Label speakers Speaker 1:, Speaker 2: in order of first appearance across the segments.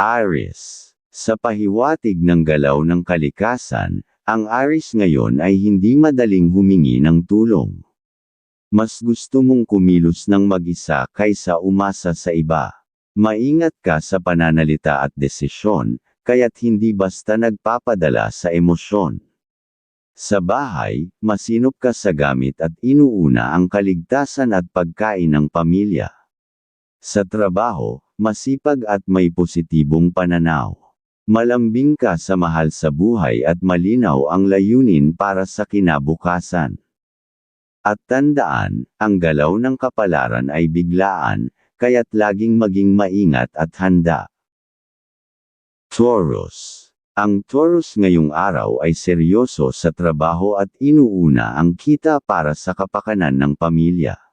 Speaker 1: Aries. Sa pahiwatig ng galaw ng kalikasan, ang Aries ngayon ay hindi madaling humingi ng tulong. Mas gusto mong kumilos ng mag-isa kaysa umasa sa iba. Maingat ka sa pananalita at desisyon, kaya't hindi basta nagpapadala sa emosyon. Sa bahay, masinop ka sa gamit at inuuna ang kaligtasan at pagkain ng pamilya. Sa trabaho, masipag at may positibong pananaw. Malambing ka sa mahal sa buhay at malinaw ang layunin para sa kinabukasan. At tandaan, ang galaw ng kapalaran ay biglaan, kaya't laging maging maingat at handa. Taurus Ang Taurus ngayong araw ay seryoso sa trabaho at inuuna ang kita para sa kapakanan ng pamilya.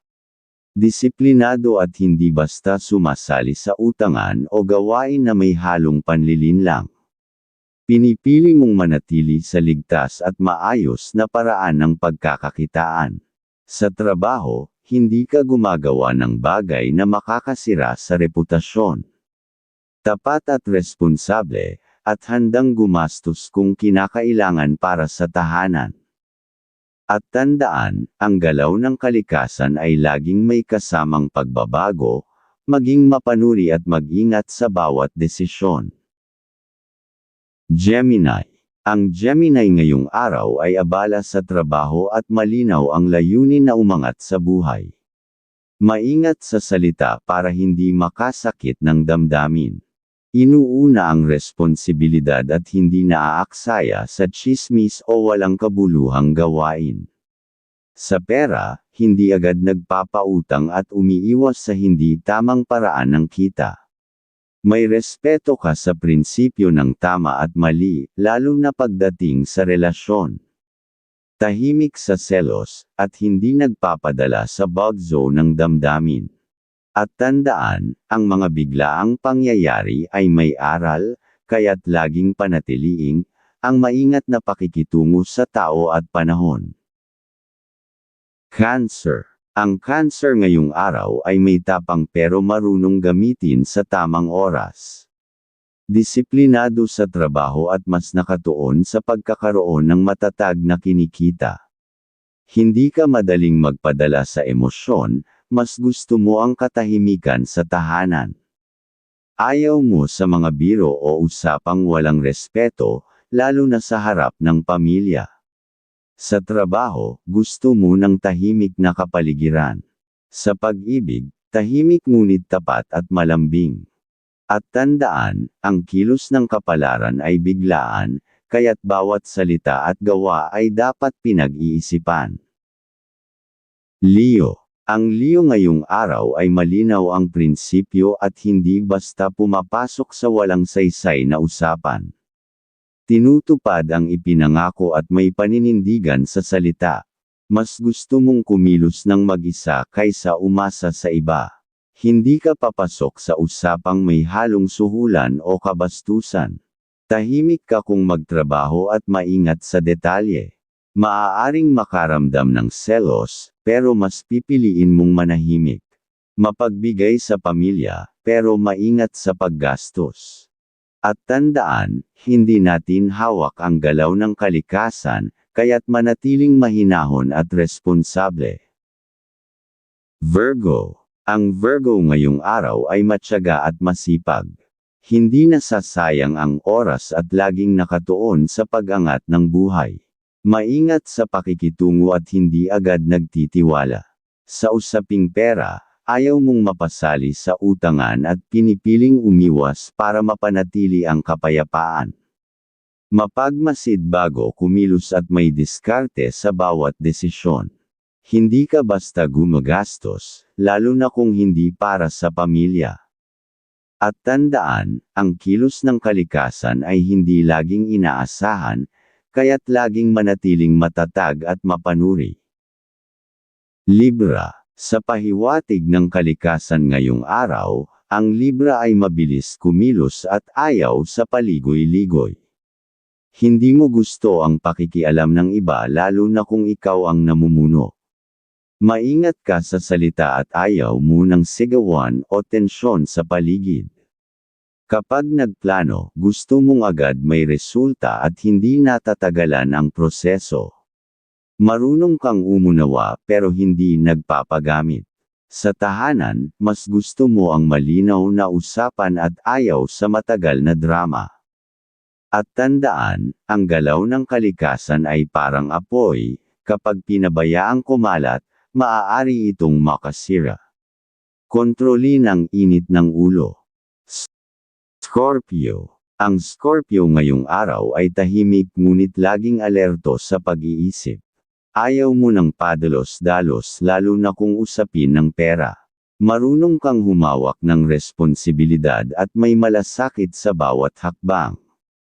Speaker 1: Disiplinado at hindi basta sumasali sa utangan o gawain na may halong panlilinlang. Pinipili mong manatili sa ligtas at maayos na paraan ng pagkakakitaan. Sa trabaho, hindi ka gumagawa ng bagay na makakasira sa reputasyon. Tapat at responsable, at handang gumastos kung kinakailangan para sa tahanan. At tandaan, ang galaw ng kalikasan ay laging may kasamang pagbabago, maging mapanuri at mag-ingat sa bawat desisyon. Gemini Ang Gemini ngayong araw ay abala sa trabaho at malinaw ang layunin na umangat sa buhay. Maingat sa salita para hindi makasakit ng damdamin. Inuuna ang responsibilidad at hindi naaaksaya sa chismis o walang kabuluhang gawain. Sa pera, hindi agad nagpapautang at umiiwas sa hindi tamang paraan ng kita. May respeto ka sa prinsipyo ng tama at mali, lalo na pagdating sa relasyon. Tahimik sa selos, at hindi nagpapadala sa bug zone ng damdamin. At tandaan, ang mga biglaang pangyayari ay may aral, kaya't laging panatiliing, ang maingat na pakikitungo sa tao at panahon. Cancer Ang cancer ngayong araw ay may tapang pero marunong gamitin sa tamang oras. Disiplinado sa trabaho at mas nakatuon sa pagkakaroon ng matatag na kinikita. Hindi ka madaling magpadala sa emosyon, mas gusto mo ang katahimikan sa tahanan. Ayaw mo sa mga biro o usapang walang respeto, lalo na sa harap ng pamilya. Sa trabaho, gusto mo ng tahimik na kapaligiran. Sa pag-ibig, tahimik ngunit tapat at malambing. At tandaan, ang kilos ng kapalaran ay biglaan, kaya't bawat salita at gawa ay dapat pinag-iisipan. Leo ang Leo ngayong araw ay malinaw ang prinsipyo at hindi basta pumapasok sa walang saysay na usapan. Tinutupad ang ipinangako at may paninindigan sa salita. Mas gusto mong kumilos ng mag-isa kaysa umasa sa iba. Hindi ka papasok sa usapang may halong suhulan o kabastusan. Tahimik ka kung magtrabaho at maingat sa detalye. Maaaring makaramdam ng selos, pero mas pipiliin mong manahimik. Mapagbigay sa pamilya, pero maingat sa paggastos. At tandaan, hindi natin hawak ang galaw ng kalikasan, kaya't manatiling mahinahon at responsable. Virgo Ang Virgo ngayong araw ay matyaga at masipag. Hindi nasasayang ang oras at laging nakatuon sa pag-angat ng buhay. Maingat sa pakikitungo at hindi agad nagtitiwala. Sa usaping pera, ayaw mong mapasali sa utangan at pinipiling umiwas para mapanatili ang kapayapaan. Mapagmasid bago kumilos at may diskarte sa bawat desisyon. Hindi ka basta gumagastos, lalo na kung hindi para sa pamilya. At tandaan, ang kilos ng kalikasan ay hindi laging inaasahan, kaya't laging manatiling matatag at mapanuri. Libra Sa pahiwatig ng kalikasan ngayong araw, ang Libra ay mabilis kumilos at ayaw sa paligoy-ligoy. Hindi mo gusto ang pakikialam ng iba lalo na kung ikaw ang namumuno. Maingat ka sa salita at ayaw mo ng sigawan o tensyon sa paligid. Kapag nagplano, gusto mong agad may resulta at hindi natatagalan ang proseso. Marunong kang umunawa pero hindi nagpapagamit. Sa tahanan, mas gusto mo ang malinaw na usapan at ayaw sa matagal na drama. At tandaan, ang galaw ng kalikasan ay parang apoy, kapag pinabayaang kumalat, maaari itong makasira. Kontrolin ang init ng ulo. Scorpio. Ang Scorpio ngayong araw ay tahimik ngunit laging alerto sa pag-iisip. Ayaw mo ng padalos-dalos lalo na kung usapin ng pera. Marunong kang humawak ng responsibilidad at may malasakit sa bawat hakbang.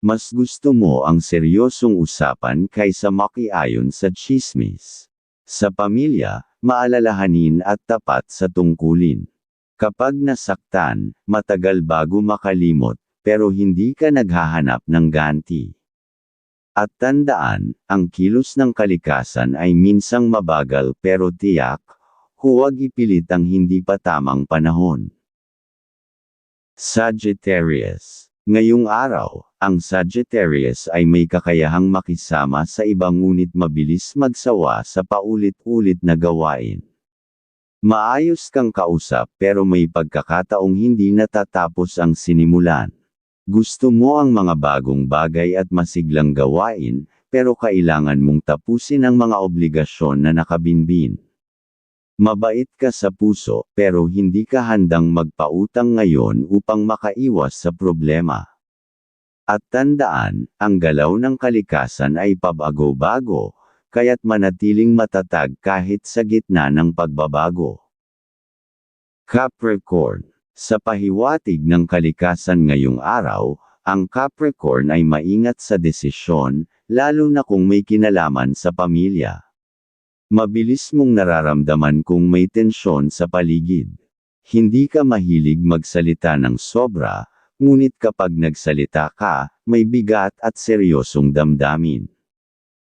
Speaker 1: Mas gusto mo ang seryosong usapan kaysa makiayon sa chismis. Sa pamilya, maalalahanin at tapat sa tungkulin. Kapag nasaktan, matagal bago makalimot, pero hindi ka naghahanap ng ganti. At tandaan, ang kilos ng kalikasan ay minsang mabagal pero tiyak, huwag ipilit ang hindi pa tamang panahon. Sagittarius Ngayong araw, ang Sagittarius ay may kakayahang makisama sa iba ngunit mabilis magsawa sa paulit-ulit na gawain. Maayos kang kausap pero may pagkakataong hindi natatapos ang sinimulan. Gusto mo ang mga bagong bagay at masiglang gawain, pero kailangan mong tapusin ang mga obligasyon na nakabinbin. Mabait ka sa puso, pero hindi ka handang magpautang ngayon upang makaiwas sa problema. At tandaan, ang galaw ng kalikasan ay pabago-bago, kaya't manatiling matatag kahit sa gitna ng pagbabago. Capricorn Sa pahiwatig ng kalikasan ngayong araw, ang Capricorn ay maingat sa desisyon, lalo na kung may kinalaman sa pamilya. Mabilis mong nararamdaman kung may tensyon sa paligid. Hindi ka mahilig magsalita ng sobra, ngunit kapag nagsalita ka, may bigat at seryosong damdamin.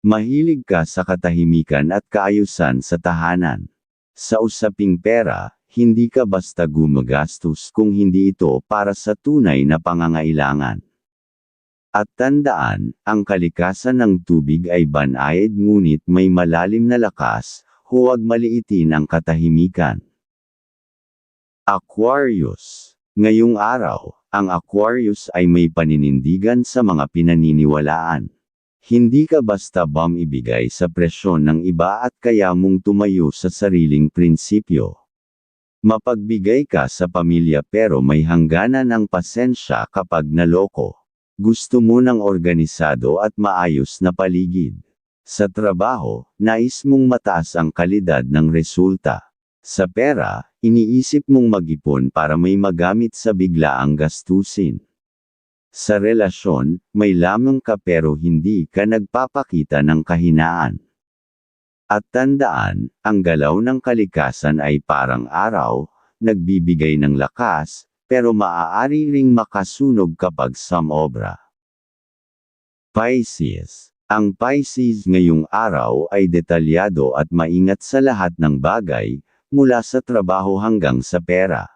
Speaker 1: Mahilig ka sa katahimikan at kaayusan sa tahanan. Sa usaping pera, hindi ka basta gumagastos kung hindi ito para sa tunay na pangangailangan. At tandaan, ang kalikasan ng tubig ay banayad ngunit may malalim na lakas, huwag maliitin ang katahimikan. Aquarius Ngayong araw, ang Aquarius ay may paninindigan sa mga pinaniniwalaan. Hindi ka basta bam ibigay sa presyon ng iba at kaya mong tumayo sa sariling prinsipyo. Mapagbigay ka sa pamilya pero may hangganan ang pasensya kapag naloko. Gusto mo ng organisado at maayos na paligid. Sa trabaho, nais mong mataas ang kalidad ng resulta. Sa pera, iniisip mong mag-ipon para may magamit sa biglaang gastusin. Sa relasyon, may lamang ka pero hindi ka nagpapakita ng kahinaan. At tandaan, ang galaw ng kalikasan ay parang araw, nagbibigay ng lakas, pero maaari ring makasunog kapag samobra. Pisces Ang Pisces ngayong araw ay detalyado at maingat sa lahat ng bagay, mula sa trabaho hanggang sa pera.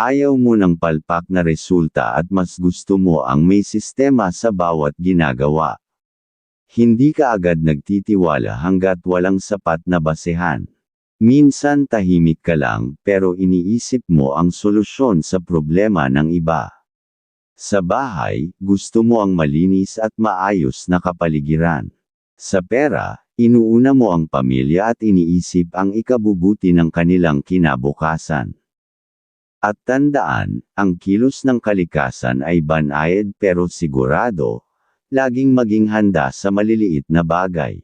Speaker 1: Ayaw mo ng palpak na resulta at mas gusto mo ang may sistema sa bawat ginagawa. Hindi ka agad nagtitiwala hanggat walang sapat na basehan. Minsan tahimik ka lang, pero iniisip mo ang solusyon sa problema ng iba. Sa bahay, gusto mo ang malinis at maayos na kapaligiran. Sa pera, inuuna mo ang pamilya at iniisip ang ikabubuti ng kanilang kinabukasan. At tandaan, ang kilos ng kalikasan ay banayad pero sigurado, laging maging handa sa maliliit na bagay.